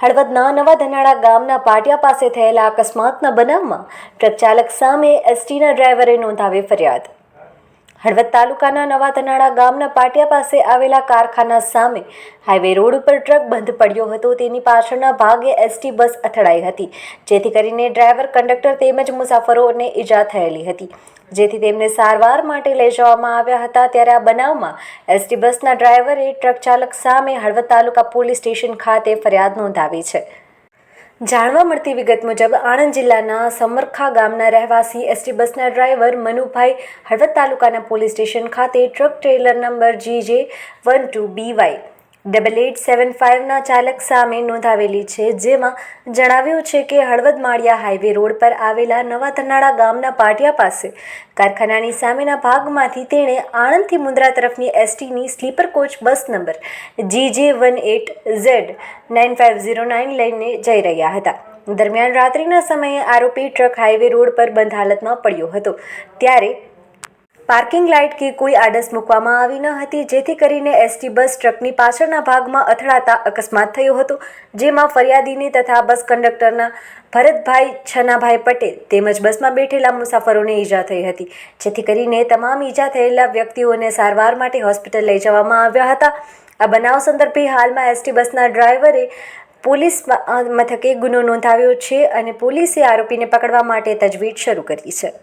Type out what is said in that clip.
હળવદના નવા ધનાળા ગામના પાટિયા પાસે થયેલા અકસ્માતના બનાવમાં ટ્રક ચાલક સામે એસટીના ડ્રાઈવરે નોંધાવી ફરિયાદ. હળવદ તાલુકાના નવા ધનાળા ગામના પાટિયા પાસે આવેલા કારખાના સામે હાઈવે રોડ ઉપર ટ્રક બંધ પડ્યો હતો. તેની પાછળના ભાગે એસટી બસ અથડાઈ હતી, જેથી કરીને ડ્રાઈવર, કંડક્ટર તેમજ મુસાફરોને ઈજા થયેલી હતી. જેથી તેમને સારવાર માટે લઈ જવામાં આવ્યા હતા. ત્યારે આ બનાવમાં એસટી બસના ડ્રાઈવરે ટ્રક ચાલક સામે હળવદ તાલુકા પોલીસ સ્ટેશન ખાતે ફરિયાદ નોંધાવી છે. જાણવા મળતી વિગત મુજબ આણંદ જિલ્લાના સમરખા ગામના રહેવાસી એસટી બસના ડ્રાઈવર મનુભાઈ હળવદ તાલુકાના પોલીસ સ્ટેશન ખાતે truck trailer number G J one two B Y double eight seven ફાઇવના ચાલક સામે નોંધાવેલી છે, જેમાં જણાવ્યું છે કે હળવદ માળિયા હાઈવે રોડ પર આવેલા નવા તનાળા ગામના પાટિયા પાસે કારખાનાની સામેના ભાગમાંથી તેણે આણંદથી મુંદ્રા તરફની એસટીની sleeper coach bus number G J one eight Z nine five zero nine લઈને જઈ રહ્યા હતા. દરમિયાન રાત્રિના સમયે આરોપી ટ્રક હાઈવે રોડ પર બંધ હાલતમાં પડ્યો હતો. ત્યારે પાર્કિંગ લાઇટ કે કોઈ આડસ મૂકવામાં આવી ન હતી, જેથી કરીને એસટી બસ ટ્રકની પાછળના ભાગમાં અથડાતા અકસ્માત થયો હતો. જેમાં ફરિયાદીની તથા બસ કંડક્ટરના ભરતભાઈ છનાભાઈ પટેલ તેમજ બસમાં બેઠેલા મુસાફરોને ઈજા થઈ હતી. જેથી કરીને તમામ ઈજા થયેલા વ્યક્તિઓને સારવાર માટે હોસ્પિટલ લઈ જવામાં આવ્યા હતા. આ બનાવ સંદર્ભે હાલમાં એસટી બસના ડ્રાઈવરે પોલીસ મથકે ગુનો નોંધાવ્યો છે અને પોલીસે આરોપીને પકડવા માટે તજવીજ શરૂ કરી છે.